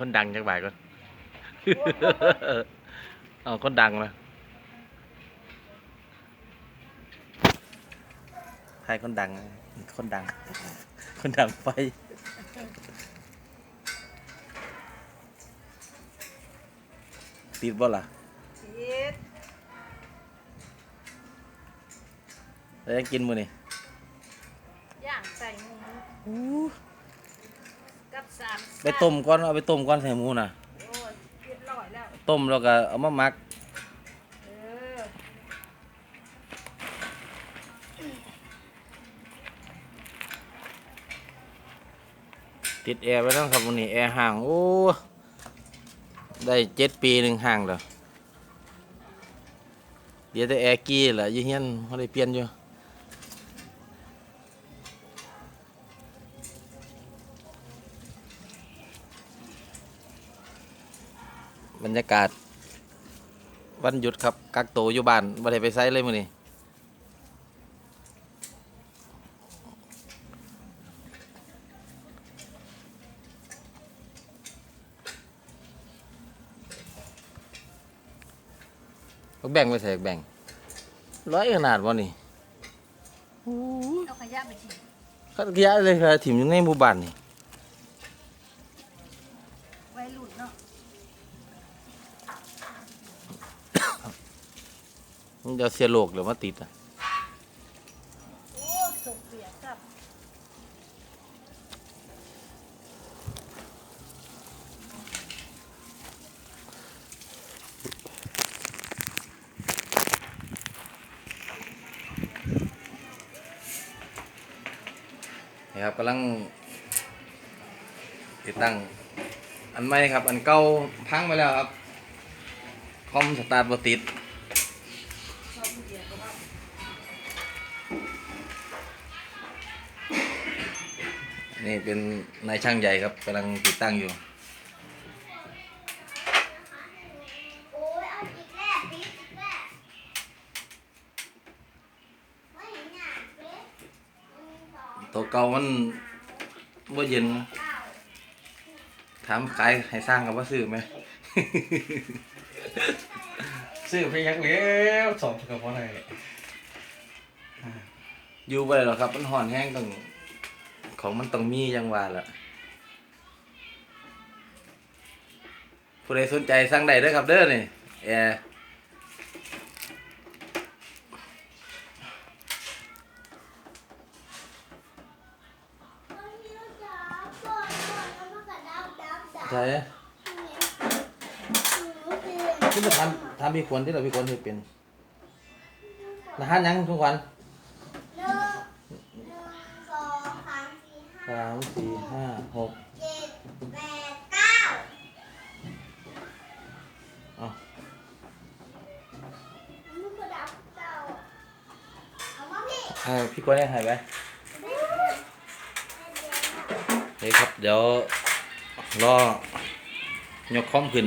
คนดังจักบาทก่อน เอาคนดังมาใครคนดัง คนดัง คนดังไฟติดบ่ล่ะชีสแล้วยังกินมื้อนี่ย่างใส่หมูกับ สามไปต้มก่อนเอาไปต้มก่อนใส่หมูน่ะโอ้ยเรียบร้อยแล้ว ต้มแล้วก็เอามาหมักเออติดแอร์ไว้แล้วครับวันนี้แอร์ห่างโอ้ได้เจ็ดปีหนึ่งห่างแล้วเดี๋ยวแต่แอร์กี้แหละอยี่เฮียนเขาได้เปลี่ยนอยู่ บรรยากาศ วันหยุดครับ กักตัวอยู่บ้านบ่ได้ไปไซเลยมื้อนี้บักแบ่งไปใส่บักแบ่งร้อยขนาดวะนี่โอ้ยเอาขยะไปทิ้งขัดขยะเลยครับถิ่มอยู่ในหมู่บ้านนี่ ไว้หลุดเนาะ มันจะเสียโลกหรือมาติดอะโอ้สกเปียกครับนี่ครับกำลัง ติดตั้ง อันใหม่ครับ อันเก่าพังไปแล้วครับ คอมสตาร์ทบ่ติด ชอบเปียกก็ว่า นี่เป็นนายช่างใหญ่ครับกำลังติดตั้งอยู่โอ้ยเอาอีกแล้วติ๊กอีกแล้วไม่เห็นหน้าเป๊ะหนึ่งสองตัวเก่ามันบ่เย็น ถามขายให้สร้างกับว่าซื้อไหม ซื้อไปยังเลี้ยวสองกับว่าอะไร อยู่ไปหรอกครับ มันห่อนแห้งต้องของมันต้องมีอยังว่าล่ะผู้ใดสนใจสั่งได้เด้อครับเด้อนี่แอร์เอาเยอะจ้าก่อนก่อนแล้วมันก็ดับดับดับใช่เนี่ยหนูเปลี่ยนที่มาทำทำพี่ควรที่เราพี่ควรเห็นเป็นรหัสหยังทุกวัน หนึ่งหนึ่งสองสามสี่ห้าสามสี่ห้าหกเจ็ดแปดเก้าเอามันก็ดับเก้าเอามาพี่เอาพี่ควรได้หายไปเฮ้ยครับ เดี๋ยวรอยกคอมขึ้น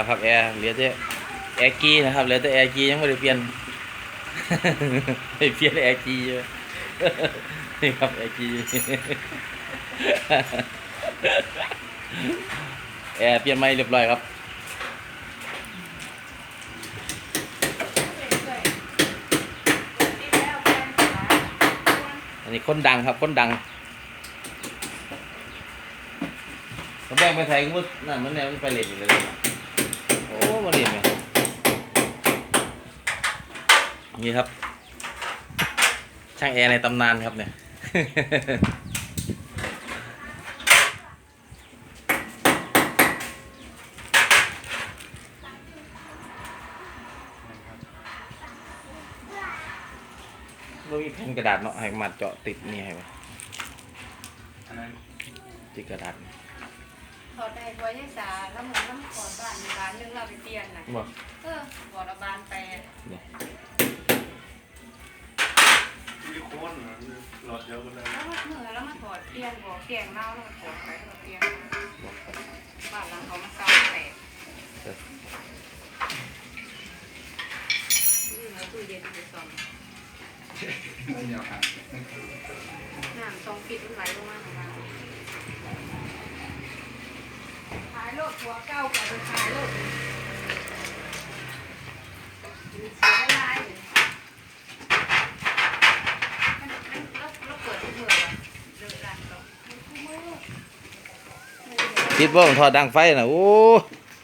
แล้วครับแอร์เหลือแต่แอร์กีนะครับเหลือแต่แอร์กียังไม่ได้เปลี่ยนไปเปลี่ยนแอร์กีอยู่นี่ครับแอร์กีแอร์เปลี่ยนใหม่เรียบร้อยครับอันนี้คนดังครับคนดังเขาแบ่งไปไทยก็นั่นมันแนวไปเล่นอยู่เลยนะ อ้มาเล่นไหมนี่ครับ ช่างแอร์ในตำนานครับเนี่ยเรามีแผ่นกระดาษเนาะให้มัดเจาะติดนี่ให้ไหมอันนั้นติดกระดาษถ อดได้บัวยายสาแล้วหมูน้ำขอดบ้านร้านนึงเราไปเปลี่ยนน่ะบอกเออบ่อระบานแปดเนี่ยมีโคนเหรอหลอดเดียวกันเลยแล้วมาเหนือแล้วมาถอดเปลี่ยนบ่อเปลี่ยนเล่าแล้วมาถอดไปแล้วเปลี่ยนบอกบ้านหลังเขามาเก่าแตกเอออือแล้วตู้เย็นไปซ่อมไม่เหนียวหักน้ำต้องปิดมันไหลลงมาของเราขายรถหัวเก่ากับไปขายรถเสียเวลาอยู่มันมันแล้วแล้วเปิดทุกเมื่อวะเลิกร้านต่อทุกมื้อติดบ่ผมถอดดังไฟน่ะโอ้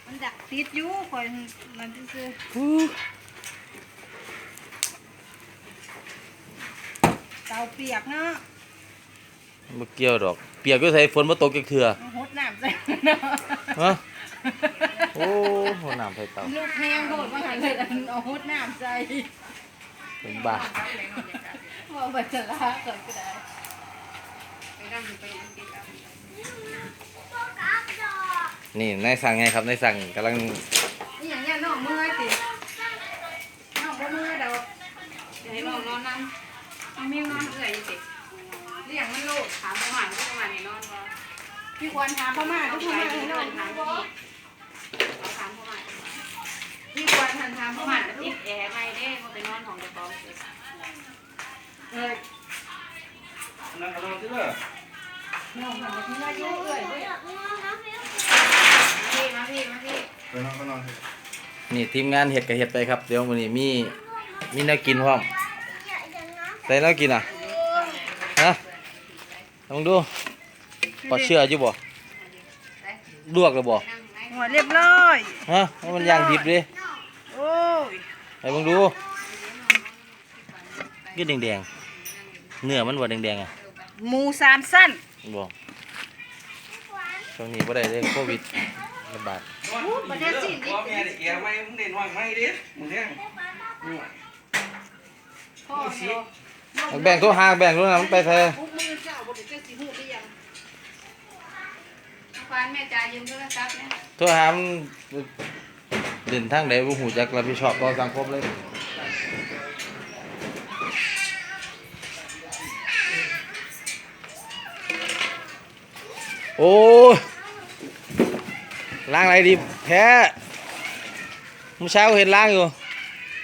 มันดักติดอยู่คอยมันซื้อเตาเปียกเนาะบ่เกี่ยวดอกเปียกก็ใส่ฝนบ่ตกจักเทื่อเอาหดน้ำใส่เนาะฮะโอ้โหน้ำใส่เตาลูกแห้งโดดมาหันเลยอันเอาหดน้ำใส่เป็นบ้าว่าบัจลาเกิดก็ได้ไปนั่งไปนั่งกินเอาโฟกัสดอกนี่นายสั่งไงครับนายสั่งกำลังนี่อย่างเงี้ยน้องเมื่อยสิน้องบ่เมื่อยดอกเดี๋ยวให้น้องนอนนั่งเอาแม่งนอนเอื่อยอยู่สิ เรียกมันโลูกถามประมาณประมาณนี้นอนบ่พี่ควรถามประมาณทุกคนให้นอนถามพี่เอาถามประมาณพี่ควรทันถามประมาณติดแอร์ไม่ได้มาไปนอนของเจ้าของเอออันนั้นก็ลองที่เลยน้องทำมาที่ว่าเยอะเลยพี่มาพี่มาพี่ไปนอนก็นอนเถอะนี่ทีมงานเห็ดกับเห็ดไปครับ เดี๋ยววันนี้มีมีนักกินพร้อมอยากจะนอนใส่แนักกินอะ ลองดูปอดเชื่ออยู่บ่ลวกแล้วบ่หัวเรียบร้อยฮะว่ามันย่างดิบดิโอ้ยไปลองดูก็แดงๆเนื้อมันบ่แดงๆอะหมูสามสั้นบ่ช่วงนี้บ่ได้เลยโควิดระบาดบันไดสิดิพ่อแม่เด็กแก่ไม่มึงเด่นว่างไม่ดิมึงเนี่ยพ่อเนาะแบ่งตัวหางแบ่งตัวนั้นมันไปแท้ปุ๊บมือ เจ้าบนเจ้าสีหูได้ยังควานแม่จ่ายยืมโทรศัพท์เนี่ยตัวหางมันเด่นทางใดบ่ฮู้จักรับผิดชอบต่อสังคมเลยโอ้ยล้างอะไรดีแพ้เมื่อเช้าเห็นล้างอยู่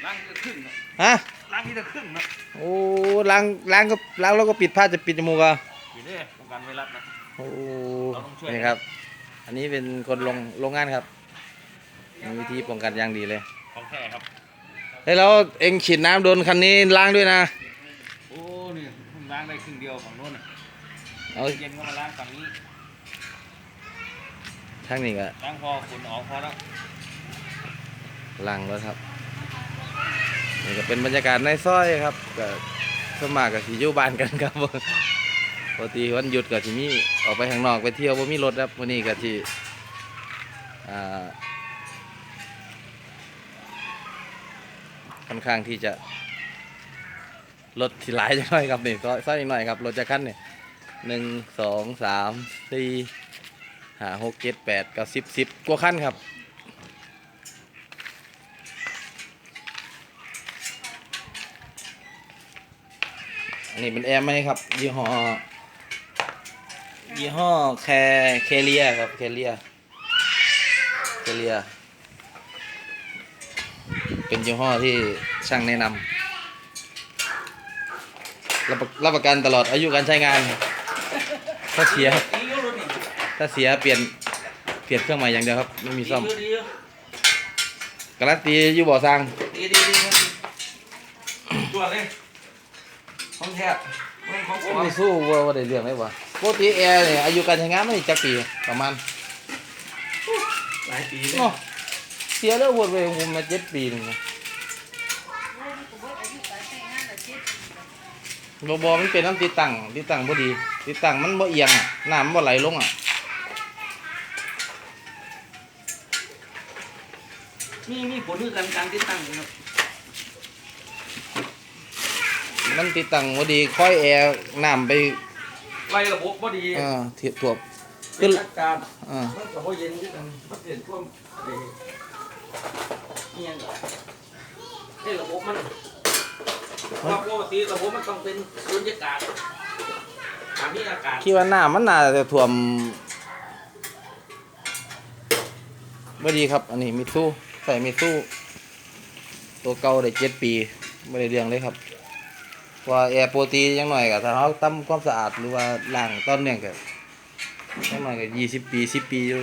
ล้างที่จะครึ่งนะฮะล้างที่จะครึ่งนะโอ้ล้างล้างก็ล้างแล้วก็ปิดผ้าจะปิดจมูกอะ อยู่เนี่ยป้องกันไวรัสนะ โอ้เราต้องช่วย นี่ครับ อันนี้เป็นคนลงโรงงานครับมีวิธีป้องกันอย่างดีเลยของแท้ครับ เฮ้ยแล้วเอ็งฉีดน้ำโดนคันนี้ล้างด้วยนะโอ้นี่มึงล้างได้ครึ่งเดียวฝั่งโน้นน่ะเอาเย็นก็มาล้างฝั่งนี้ ทางนี้ก็ล้างพอฝุ่นออกพอแล้ว ล้างแล้วครับนี่ก็เป็นบรรยากาศในซอยครับก็สวนมากกับสีอยู่บ้านกันครับ ปกติวันหยุดก็สิมีออกไปข้างนอกไปเที่ยวบ่มีรถครับวันนี้ก็ที่ค่อนข้างที่จะรถที่หลายจะหน่อยครับนี่ซอยซอยอีกหน่อยครับรถจะคันเนี่ยหนึ่งสองสามสี่ห้าหกเจ็ดแปดเก้าสิบสิบกว่าคันครับอันนี้เป็นแอร์ไหมครับยี่ห้อ ยี่ห้อแคแคเลียครับแคเลียแคเลีย เป็นยี่ห้อที่ช่างแนะนำรับประรับประกันตลอดอายุการใช้งาน ถ้าเสียดีเยอะเลยนี่ถ้าเสียเปลี่ยนเปลี่ยนเครื่องใหม่อย่างเดียวครับ ไม่มีดีซ่อมเยอะดีเยอะการันตีอยู่บ่อสร้างดีดีดีครับตรวจเลยของแท้ไม่ของปลอมไม่สู้ว่าว่าได้เรื่องไหมวะ ปกติแอร์เนี่ยอายุการใช้งานไม่จักปีประมาณหลายปีเลยเนาะเสียแล้วหมดไปผมมาเจ็ดปีหนึงนะโอ้ยกูเบิดอายุคิดบ่บ่มันเป็นน้ำติดตั้งติดตั้งบ่ดี ติดตั้งมันบ่เอียงอะน้ำมันบ่ไหลลงอะมีมีผลคือการการติดตั้งนะครับมันติดตั้งบ่ดีค่อยแอร์น้ำไป ไล่ระบบบ่ดีเอ่อเทียบถ่วมเป็นอากาศเอ่ามันก็บ่เย็นคือกันมันเปลี่ยนท่วมเอ่อเอียงก็ให้ระบบมันเพราะปกติระบบมันต้องเป็นสุญญากาศถามที่อากาศคิดว่าน้ำมันน่าจะท่วมบ่ดีครับ อันนี้มีสู้ใส่มีสู้ตัวเก่าได้เจ็ดปีไม่ได้เรื่องเลยครับเพราะ ว่าแอร์โปรตียังหน่อยก็ถ้าเขาทำความสะอาดหรือว่าล้างต้นเนี่ยก็ยังหน่อยก็ยี่สิบปีสิบปีอยู่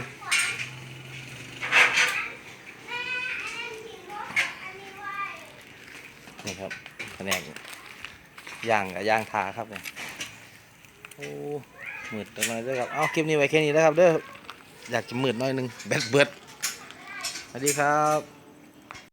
นี่ครับแผนกย่างกับย่างทาครับเนี่ยโอ้มืดจังเลยด้อครับเอาคลิปนี้ไว้แค่นี้แล้วครับเด้ออยากจะมืดหน่อยหนึงแบตเบิดสวัสดีครับ